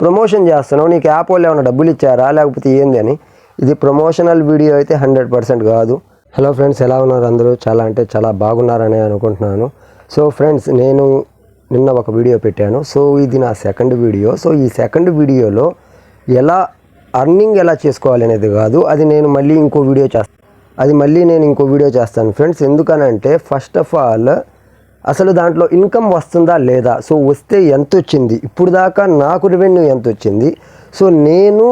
Promotion చేస్తున్నావు నీకు app వాళ్ళు ఏమైనా డబ్బులు ఇచ్చారా? లేకపోతే ఏంది అని? ఇది ప్రమోషనల్ వీడియో అయితే హండ్రెడ్ పర్సెంట్ కాదు. హలో ఫ్రెండ్స్ ఎలా ఉన్నారు అందరూ? చాలా అంటే చాలా బాగున్నారని అనుకుంటున్నాను. సో ఫ్రెండ్స్ నేను నిన్న ఒక వీడియో పెట్టాను. సో ఇది నా సెకండ్ వీడియో. సో ఈ సెకండ్ వీడియోలో ఎలా అర్నింగ్ ఎలా చేసుకోవాలి అనేది కాదు. అది నేను మళ్ళీ ఇంకో వీడియో చేస్తాను అది మళ్ళీ నేను ఇంకో వీడియో చేస్తాను. ఫ్రెండ్స్ ఎందుకనంటే ఫస్ట్ ఆఫ్ ఆల్ అసలు దాంట్లో ఇన్కమ్ వస్తుందా లేదా? సో వస్తే ఎంత వచ్చింది ఇప్పుడు దాకా నాకు రెవెన్యూ ఎంత వచ్చింది సో నేను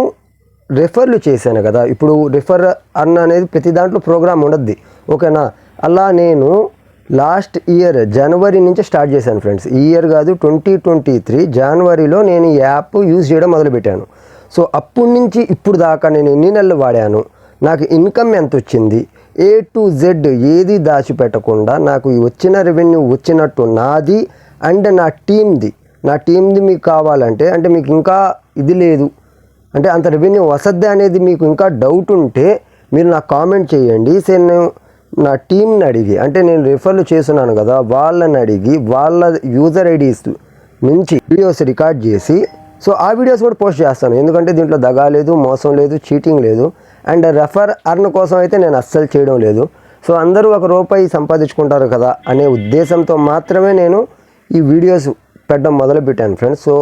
రెఫర్లు చేశాను కదా. ఇప్పుడు రెఫర్ అన్న అనేది ప్రతి దాంట్లో ప్రోగ్రామ్ ఉండద్ది. ఓకేనా? అలా నేను లాస్ట్ ఇయర్ జనవరి నుంచి స్టార్ట్ చేశాను ఫ్రెండ్స్. ఈ ఇయర్ కాదు ట్వంటీ ట్వంటీ త్రీ జనవరిలో నేను ఈ యాప్ యూజ్ చేయడం మొదలుపెట్టాను. సో అప్పటి నుంచి ఇప్పుడు దాకా నేను ఎన్ని నెలలు వాడాను? నాకు ఇన్కమ్ ఎంత వచ్చింది ఏ టు జెడ్ ఏది దాచిపెట్టకుండా నాకు ఈ వచ్చిన రెవెన్యూ వచ్చినట్టు నాది అండ్ నా టీమ్ది నా టీమ్ది మీకు కావాలంటే అంటే మీకు ఇంకా ఇది లేదు. అంటే అంత రెవెన్యూ వసద్ది అనేది మీకు ఇంకా డౌట్ ఉంటే మీరు నాకు కామెంట్ చేయండి. సరే నేను నా టీంని అడిగి అంటే నేను రిఫర్లు చేస్తున్నాను కదా వాళ్ళని అడిగి వాళ్ళ యూజర్ ఐడీస్ నుంచి వీడియోస్ రికార్డ్ చేసి సో ఆ వీడియోస్ కూడా పోస్ట్ చేస్తాను. ఎందుకంటే దీంట్లో దగా లేదు మోసం లేదు చీటింగ్ లేదు. అండ్ రెఫర్ అర్న్ కోసం అయితే నేను అస్సలు చేయడం లేదు. సో అందరూ ఒక రూపాయి సంపాదించుకుంటారు కదా అనే ఉద్దేశంతో మాత్రమే నేను ఈ వీడియోస్ పెట్టడం మొదలుపెట్టాను ఫ్రెండ్స్. సో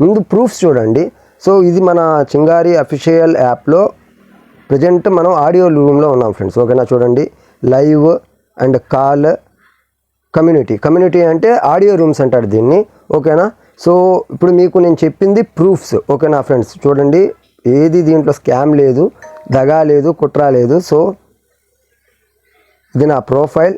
ముందు ప్రూఫ్స్ చూడండి. సో ఇది మన చింగారి అఫీషియల్ యాప్లో ప్రజెంట్ మనం ఆడియో రూమ్లో ఉన్నాం ఫ్రెండ్స్. ఓకేనా చూడండి. Live and call community. Community అంటే ఆడియో రూమ్స్ అంటారు దీన్ని. ఓకేనా? సో ఇప్పుడు మీకు నేను చెప్పింది ప్రూఫ్స్. ఓకేనా ఫ్రెండ్స్? చూడండి. ఏది దీంట్లో స్కామ్ లేదు. దగా లేదు కుట్ర లేదు. సో ఇది నా ప్రొఫైల్.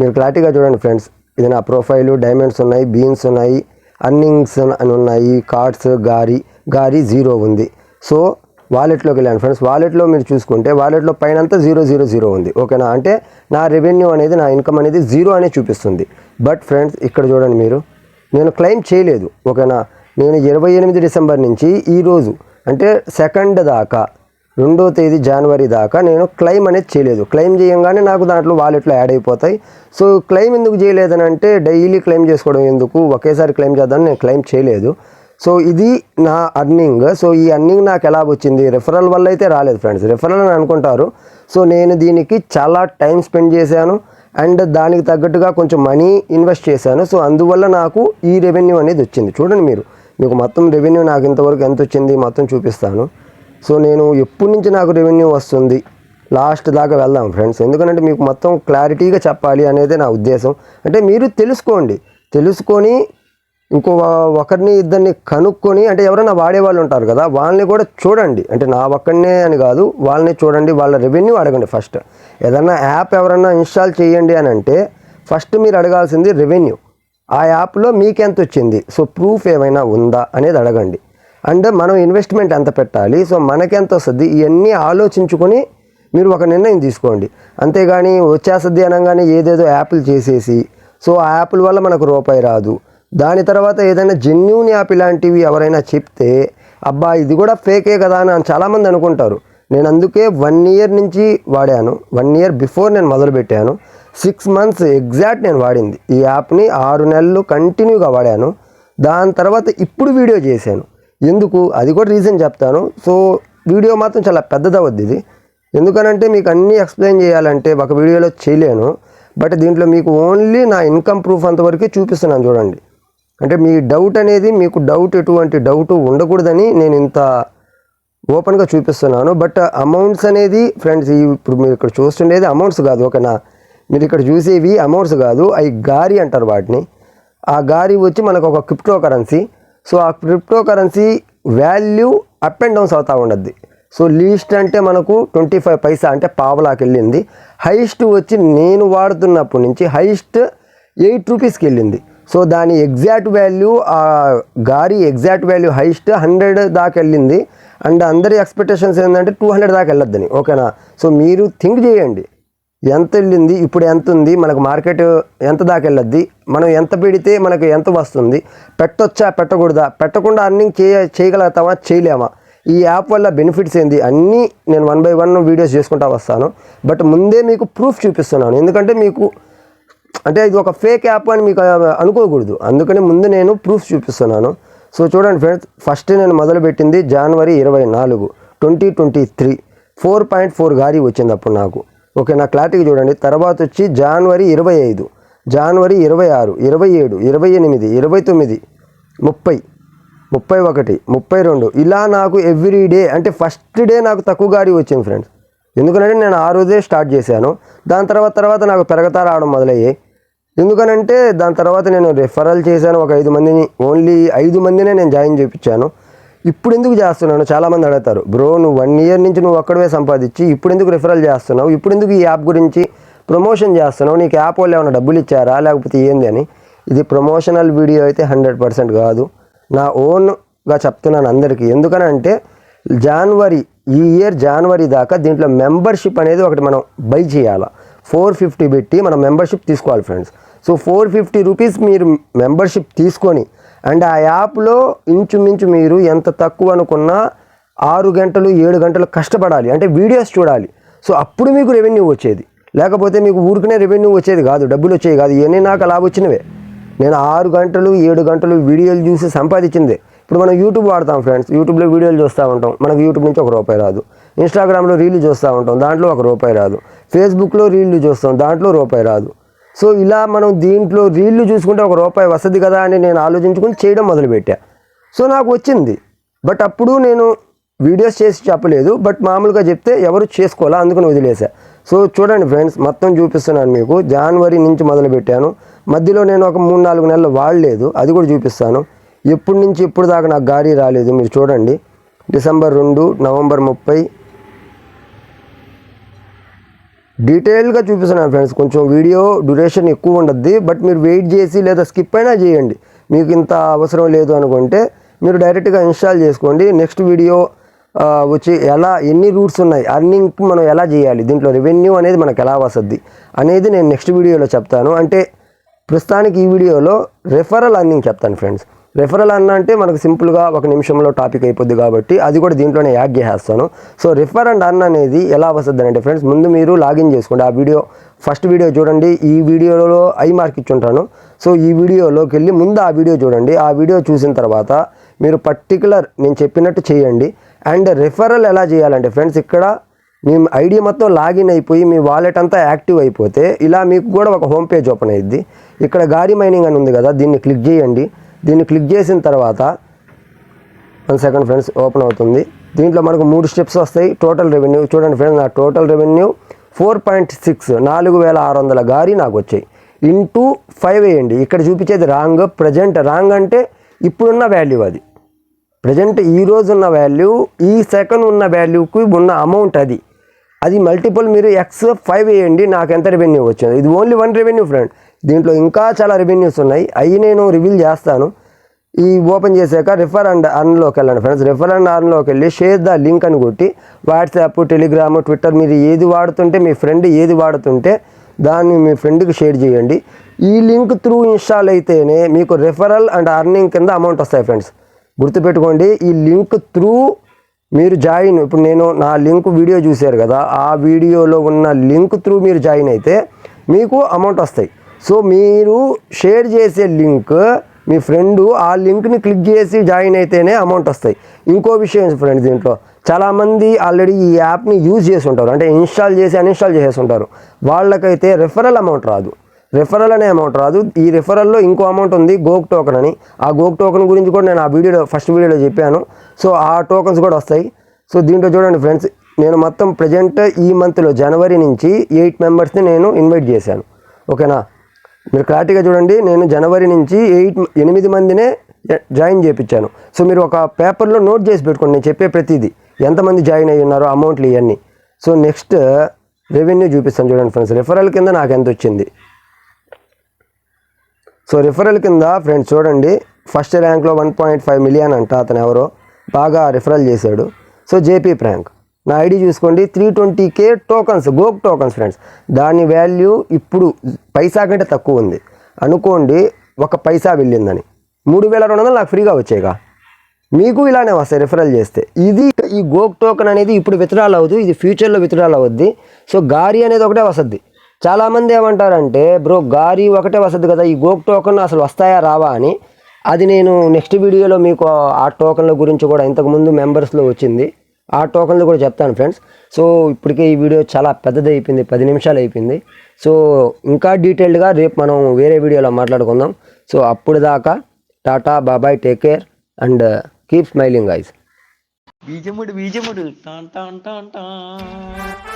మీరు క్లారిటీగా చూడండి ఫ్రెండ్స్. ఇది నా ప్రొఫైలు డైమండ్స్ ఉన్నాయి బీన్స్ ఉన్నాయి అర్నింగ్స్ అని ఉన్నాయి కార్డ్స్ గారి గారి జీరో ఉంది. సో వాలెట్లోకి వెళ్ళాను ఫ్రెండ్స్. వాలెట్లో మీరు చూసుకుంటే వాలెట్లో పైన అంతా జీరో జీరో జీరో ఉంది. ఓకేనా? అంటే నా రెవెన్యూ అనేది నా ఇన్కమ్ అనేది జీరో అనే చూపిస్తుంది. బట్ ఫ్రెండ్స్ ఇక్కడ చూడండి మీరు. నేను క్లెయిమ్ చేయలేదు. ఓకేనా? నేను ఇరవై ఎనిమిది డిసెంబర్ నుంచి ఈరోజు అంటే సెకండ్ దాకా రెండో తేదీ జనవరి దాకా నేను క్లెయిమ్ అనేది చేయలేదు. క్లెయిమ్ చేయంగానే నాకు దాంట్లో వాలెట్లో యాడ్ అయిపోతాయి. సో క్లెయిమ్ ఎందుకు చేయలేదని అంటే డైలీ క్లెయిమ్ చేసుకోవడం ఎందుకు? ఒకేసారి క్లెయిమ్ చేద్దామని నేను క్లెయిమ్ చేయలేదు. సో ఇది నా అర్నింగ్ సో ఈ అర్నింగ్ నాకు ఎలా వచ్చింది? రెఫరల్ వల్ల అయితే రాలేదు ఫ్రెండ్స్ రెఫరల్ అని అనుకుంటారు. సో నేను దీనికి చాలా టైం స్పెండ్ చేశాను. అండ్ దానికి తగ్గట్టుగా కొంచెం మనీ ఇన్వెస్ట్ చేశాను. సో అందువల్ల నాకు ఈ రెవెన్యూ అనేది వచ్చింది. చూడండి మీరు. మీకు మొత్తం రెవెన్యూ నాకు ఇంతవరకు ఎంత వచ్చింది? మొత్తం చూపిస్తాను. సో నేను ఎప్పటి నుంచి నాకు రెవెన్యూ వస్తుంది లాస్ట్ దాకా వెళ్దాం ఫ్రెండ్స్. ఎందుకంటే మీకు మొత్తం క్లారిటీగా చెప్పాలి అనేది నా ఉద్దేశం. అంటే మీరు తెలుసుకోండి. తెలుసుకొని ఇంకో ఒకరిని ఇద్దరిని కనుక్కొని అంటే ఎవరైనా వాడే వాళ్ళు ఉంటారు కదా వాళ్ళని కూడా చూడండి. అంటే నా ఒక్కడనే అని కాదు వాళ్ళని చూడండి వాళ్ళ రెవెన్యూ అడగండి ఫస్ట్. ఏదన్నా యాప్ ఎవరన్నా ఇన్స్టాల్ చేయండి అని అంటే ఫస్ట్ మీరు అడగాల్సింది రెవెన్యూ. ఆ యాప్లో మీకెంత వచ్చింది? సో ప్రూఫ్ ఏమైనా ఉందా అనేది అడగండి. అండ్ మనం ఇన్వెస్ట్మెంట్ ఎంత పెట్టాలి? సో మనకెంత వస్తుంది? ఇవన్నీ ఆలోచించుకొని మీరు ఒక నిర్ణయం తీసుకోండి. అంతేగాని వచ్చేస్తుంది అనగానే ఏదేదో యాప్లు చేసేసి సో ఆ యాప్ల వల్ల మనకు రూపాయి రాదు. దాని తర్వాత ఏదైనా జెన్యున్ యాప్ ఇలాంటివి ఎవరైనా చెప్తే అబ్బా ఇది కూడా ఫేకే కదా అని చాలామంది అనుకుంటారు. నేను అందుకే వన్ ఇయర్ నుంచి వాడాను. వన్ ఇయర్ బిఫోర్ నేను మొదలుపెట్టాను. సిక్స్ మంత్స్ ఎగ్జాక్ట్ నేను వాడింది. ఈ యాప్ని ఆరు నెలలు కంటిన్యూగా వాడాను. దాని తర్వాత ఇప్పుడు వీడియో చేశాను. ఎందుకు? అది కూడా రీజన్ చెప్తాను. సో వీడియో మాత్రం చాలా పెద్దదవద్ది ఇది. ఎందుకనంటే మీకు అన్నీ ఎక్స్ప్లెయిన్ చేయాలంటే ఒక వీడియోలో చేయలేను. బట్ దీంట్లో మీకు ఓన్లీ నా ఇన్కమ్ ప్రూఫ్ అంతవరకే చూపిస్తున్నాను చూడండి. అంటే మీ డౌట్ అనేది మీకు డౌట్ ఎటువంటి డౌట్ ఉండకూడదని నేను ఇంత ఓపెన్గా చూపిస్తున్నాను. బట్ అమౌంట్స్ అనేది ఫ్రెండ్స్ ఇప్పుడు మీరు ఇక్కడ చూస్తుండేది అమౌంట్స్ కాదు ఓకేనా? మీరు ఇక్కడ చూసేవి అమౌంట్స్ కాదు అవి గారి అంటారు వాటిని. ఆ గారి వచ్చి మనకు ఒక క్రిప్టో కరెన్సీ సో ఆ crypto currency value up and downs అవుతూ ఉండద్ది. సో లీస్ట్ అంటే మనకు ట్వంటీ ఫైవ్ పైసా అంటే పావలాకి వెళ్ళింది. హైయెస్ట్ వచ్చి నేను వాడుతున్నప్పటి నుంచి హైయెస్ట్ ఎయిట్ రూపీస్కి వెళ్ళింది. సో దాని ఎగ్జాక్ట్ వాల్యూ ఆ గారి ఎగ్జాక్ట్ వాల్యూ హైయెస్ట్ హండ్రెడ్ దాకా వెళ్ళింది. అండ్ అందరి ఎక్స్పెక్టేషన్స్ ఏంటంటే టూ హండ్రెడ్ దాకా వెళ్ళొద్దని. ఓకేనా సో మీరు థింక్ చేయండి. ఎంత వెళ్ళింది ఇప్పుడు ఎంత ఉంది మనకు మార్కెట్ ఎంత దాకా వెళ్ళొద్ది మనం ఎంత పెడితే మనకు ఎంత వస్తుంది పెట్టొచ్చా పెట్టకూడదా పెట్టకుండా అర్నింగ్ చేయ చేయగలుగుతామా చేయలేమా? ఈ యాప్ వల్ల బెనిఫిట్స్ ఏంది? అన్నీ నేను వన్ బై వన్ వీడియోస్ చేసుకుంటా వస్తాను. బట్ ముందే మీకు ప్రూఫ్ చూపిస్తున్నాను. ఎందుకంటే మీకు అంటే ఇది ఒక ఫేక్ యాప్ అని మీకు అనుకోకూడదు. అందుకని ముందు నేను ప్రూఫ్ చూపిస్తున్నాను. సో చూడండి ఫ్రెండ్స్ ఫస్ట్ నేను మొదలుపెట్టింది జనవరి ఇరవై నాలుగు twenty twenty three. Four point four గారి వచ్చింది అప్పుడు నాకు. ఓకే నా క్లారిటీకి చూడండి. తర్వాత వచ్చి జనవరి ఇరవై ఐదు జనవరి ఇరవై ఆరు ఇరవై ఏడు ఇరవై ఎనిమిది ఇరవై తొమ్మిది ముప్పై ముప్పై ఒకటి ముప్పై రెండు. ఇలా నాకు ఎవ్రీ డే అంటే ఫస్ట్ డే నాకు తక్కువ గాడి వచ్చింది ఫ్రెండ్స్ ఎందుకంటే నేను ఆ రోజే స్టార్ట్ చేశాను. దాని తర్వాత తర్వాత నాకు పెరగతా రావడం మొదలయ్యాయి. ఎందుకనంటే దాని తర్వాత నేను రిఫరల్ చేశాను. ఒక ఐదు మందిని ఓన్లీ ఐదు మందినే నేను జాయిన్ చేయించాను ఇప్పుడు ఎందుకు చేస్తున్నాను చాలామంది అడుగుతారు. బ్రో నువ్వు వన్ ఇయర్ నుంచి నువ్వు ఒక్కడవే సంపాదించి ఇప్పుడు ఎందుకు రిఫరల్ చేస్తున్నావు? ఇప్పుడు ఎందుకు ఈ యాప్ గురించి ప్రమోషన్ చేస్తున్నావు? నీకు యాప్ వాళ్ళు ఏమైనా డబ్బులు ఇచ్చారా? లేకపోతే ఏంది? అని. ఇది ప్రమోషనల్ వీడియో అయితే హండ్రెడ్ పర్సెంట్ కాదు. నా ఓన్గా చెప్తున్నాను అందరికీ. ఎందుకనంటే జనవరి ఈ ఇయర్ జనవరి దాకా దీంట్లో మెంబర్షిప్ అనేది ఒకటి మనం బై చేయాలి. ఫోర్ ఫిఫ్టీ పెట్టి మనం మెంబర్షిప్ తీసుకోవాలి friends so four fifty rupees మీరు మెంబర్షిప్ తీసుకొని అండ్ ఆ యాప్లో ఇంచుమించు మీరు ఎంత తక్కువ అనుకున్నా ఆరు గంటలు ఏడు గంటలు కష్టపడాలి. అంటే వీడియోస్ చూడాలి. సో అప్పుడు మీకు రెవెన్యూ వచ్చేది. లేకపోతే మీకు ఊరికనే రెవెన్యూ వచ్చేది కాదు. డబ్బులు వచ్చేవి కాదు. ఇవన్నీ నాకు అలా వచ్చినవే. నేను ఆరు గంటలు ఏడు గంటలు వీడియోలు చూసి సంపాదించిందే. ఇప్పుడు మనం యూట్యూబ్ వాడతాం ఫ్రెండ్స్. యూట్యూబ్లో వీడియోలు చూస్తూ ఉంటాం. మనకు యూట్యూబ్ నుంచి ఒక రూపాయి రాదు. ఇన్స్టాగ్రామ్లో రీళ్ళు చూస్తూ ఉంటాం. దాంట్లో ఒక రూపాయి రాదు. ఫేస్బుక్లో రీళ్ళు చూస్తాం. దాంట్లో రూపాయి రాదు. సో ఇలా మనం దీంట్లో రీళ్ళు చూసుకుంటే ఒక రూపాయి వస్తుంది కదా అని నేను ఆలోచించుకుని చేయడం మొదలుపెట్టా. సో నాకు వచ్చింది. బట్ అప్పుడు నేను వీడియోస్ చేసి చెప్పలేదు. బట్ మామూలుగా చెప్తే ఎవరు చేసుకోవాలా అందుకని వదిలేసా సో చూడండి ఫ్రెండ్స్ మొత్తం చూపిస్తున్నాను మీకు. జనవరి నుంచి మొదలుపెట్టాను. మధ్యలో నేను ఒక మూడు నాలుగు నెలలు వాడలేదు. అది కూడా చూపిస్తాను. ఎప్పటి నుంచి ఎప్పుడు దాకా నాకు గాడి రాలేదు మీరు చూడండి. డిసెంబర్ రెండు నవంబర్ ముప్పై డీటెయిల్గా చూపిస్తున్నాను ఫ్రెండ్స్. కొంచెం వీడియో డ్యూరేషన్ ఎక్కువ ఉండద్ది బట్ మీరు వెయిట్ చేసి లేదా స్కిప్ అయినా చేయండి. మీకు ఇంత అవసరం లేదు అనుకుంటే మీరు డైరెక్ట్గా ఇన్స్టాల్ చేసుకోండి. నెక్స్ట్ వీడియో వచ్చి ఎలా ఎన్ని రూట్స్ ఉన్నాయి అర్నింగ్ మనం ఎలా చేయాలి దీంట్లో రెవెన్యూ అనేది మనకు ఎలా వస్తుంది అనేది నేను నెక్స్ట్ వీడియోలో చెప్తాను. అంటే ప్రస్తుతానికి ఈ వీడియోలో రెఫరల్ అర్నింగ్ చెప్తాను ఫ్రెండ్స్. రెఫరల్ అన్న అంటే మనకు సింపుల్గా ఒక నిమిషంలో టాపిక్ అయిపోద్ది కాబట్టి అది కూడా దీంట్లోనే యాడ్ చేసేస్తాను. సో రిఫర్ అండ్ అన్ అనేది ఎలా వస్తుంది అంటే ఫ్రెండ్స్ ముందు మీరు లాగిన్ చేసుకోండి. ఆ వీడియో ఫస్ట్ వీడియో చూడండి. ఈ వీడియోలో ఐ మార్క్ ఇచ్చుంటాను. సో ఈ వీడియోలోకి వెళ్ళి ముందు ఆ వీడియో చూడండి. ఆ వీడియో చూసిన తర్వాత మీరు పర్టికులర్ నేను చెప్పినట్టు చేయండి. అండ్ రెఫరల్ ఎలా చేయాలంటే ఫ్రెండ్స్ ఇక్కడ మీ ఐడి మొత్తం లాగిన్ అయిపోయి మీ వాలెట్ అంతా యాక్టివ్ అయిపోతే ఇలా మీకు కూడా ఒక హోమ్ పేజ్ ఓపెన్ అయ్యిద్ది ఇక్కడ గారి మైనింగ్ అని ఉంది కదా దీన్ని క్లిక్ చేయండి. దీన్ని క్లిక్ చేసిన తర్వాత వన్ సెకండ్ ఫ్రెండ్స్ ఓపెన్ అవుతుంది. దీంట్లో మనకు మూడు స్టెప్స్ వస్తాయి. టోటల్ రెవెన్యూ చూడండి ఫ్రెండ్స్ నా total revenue four point six నాలుగు వేల ఆరు వందల గారి నాకు వచ్చాయి. ఇంటూ ఫైవ్ వేయండి. ఇక్కడ చూపించేది రాంగ్ ప్రజెంట్ రాంగ్ అంటే ఇప్పుడున్న వాల్యూ అది. ప్రజెంట్ ఈ రోజు ఉన్న వాల్యూ ఈ సెకండ్ ఉన్న వాల్యూకి ఉన్న అమౌంట్ అది. అది మల్టిపుల్ మీరు ఎక్స్ ఫైవ్ వేయండి నాకు ఎంత రెవెన్యూ వచ్చింది? ఇది ఓన్లీ వన్ రెవెన్యూ ఫ్రెండ్ దీంట్లో ఇంకా చాలా రెవెన్యూస్ ఉన్నాయి. అవి నేను రివీల్ చేస్తాను. ఈ ఓపెన్ చేశాక రిఫర్ అండ్ అన్లోకి వెళ్ళండి ఫ్రెండ్స్ రిఫర్ అండ్ అన్లోకి వెళ్ళి షేర్ ద లింక్ అని కొట్టి వాట్సాప్ టెలిగ్రామ్ ట్విట్టర్ మీరు ఏది వాడుతుంటే మీ ఫ్రెండ్ ఏది వాడుతుంటే దాన్ని మీ ఫ్రెండ్కి షేర్ చేయండి. ఈ లింక్ త్రూ ఇన్స్టాల్ అయితేనే మీకు రిఫరల్ అండ్ అర్నింగ్ కింద అమౌంట్ వస్తాయి ఫ్రెండ్స్ గుర్తుపెట్టుకోండి ఈ లింక్ త్రూ మీరు జాయిన్ ఇప్పుడు నేను నా లింక్ వీడియో చూశారు కదా ఆ వీడియోలో ఉన్న లింక్ త్రూ మీరు జాయిన్ అయితే మీకు అమౌంట్ వస్తాయి. సో మీరు షేర్ చేసే లింక్ మీ ఫ్రెండ్ ఆ లింక్ని క్లిక్ చేసి జాయిన్ అయితేనే అమౌంట్ వస్తాయి. ఇంకో విషయం ఫ్రెండ్స్ దీంట్లో? చాలామంది ఆల్రెడీ ఈ యాప్ని యూజ్ చేసి ఉంటారు అంటే ఇన్స్టాల్ చేసి అన్ఇన్స్టాల్ చేసి ఉంటారు వాళ్ళకైతే రెఫరల్ అమౌంట్ రాదు. రెఫరల్ అనే అమౌంట్ రాదు. ఈ రెఫరల్లో ఇంకో అమౌంట్ ఉంది గోక్ టోకెన్ అని. ఆ గోక్ టోకెన్ గురించి కూడా నేను ఆ వీడియోలో ఫస్ట్ వీడియోలో చెప్పాను. సో ఆ టోకన్స్ కూడా వస్తాయి. సో దీంట్లో చూడండి ఫ్రెండ్స్ నేను మొత్తం ప్రజెంట్ ఈ మంత్లో జనవరి నుంచి ఎయిట్ మెంబర్స్ని నేను ఇన్వైట్ చేశాను. ఓకేనా మీరు క్లారిటీగా చూడండి నేను జనవరి నుంచి ఎయిట్ ఎనిమిది మందినే జాయిన్ చేయించాను సో మీరు ఒక పేపర్లో నోట్ చేసి పెట్టుకోండి నేను చెప్పే ప్రతిదీ. ఎంతమంది జాయిన్ అయ్యి ఉన్నారో అమౌంట్లు ఇవన్నీ. సో నెక్స్ట్ రెవెన్యూ చూపిస్తాను చూడండి ఫ్రెండ్స్. రిఫరల్ కింద నాకు ఎంత వచ్చింది? సో రిఫరల్ కింద ఫ్రెండ్స్ చూడండి ఫస్ట్ ర్యాంక్లో వన్ పాయింట్ ఫైవ్ మిలియన్ అంట అతను ఎవరో. బాగా రిఫరల్ చేశాడు. So JP prank. నా ఐడి చూసుకోండి. త్రీ ట్వంటీ కే టోకన్స్ గోక్ టోకన్స్ ఫ్రెండ్స్ దాని వాల్యూ ఇప్పుడు పైసా కంటే తక్కువ ఉంది. అనుకోండి ఒక పైసా వెళ్ళిందని. మూడు వేల రెండు వందలు నాకు ఫ్రీగా వచ్చాయిగా మీకు ఇలానే వస్తాయి రిఫరల్ చేస్తే. ఇది ఈ గోక్ టోకెన్ అనేది ఇప్పుడు విత్డ్రాల్ అవ్వదు. ఇది ఫ్యూచర్లో విత్డ్రాల్ అవుద్ది సో గారి అనేది ఒకటే వస్తుంది. చాలామంది ఏమంటారంటే బ్రో గారి ఒకటే వస్తుంది కదా. ఈ గోక్ టోకెన్ అసలు వస్తాయా రావా? అని. అది నేను నెక్స్ట్ వీడియోలో మీకు ఆ టోకన్ల గురించి కూడా ఇంతకుముందు మెంబర్స్లో వచ్చింది. ఆ టోకన్లు కూడా చెప్తాను ఫ్రెండ్స్. సో ఇప్పటికే ఈ వీడియో చాలా పెద్దది అయిపోయింది పది నిమిషాలు అయిపోయింది సో ఇంకా డీటెయిల్డ్గా రేపు మనం వేరే వీడియోలో మాట్లాడుకుందాం. సో అప్పుడు దాకా టాటా బాబాయ్ take care and keep smiling ice బీజముడు బీజముడు. టాన్ టాన్ టాన్ టాన్.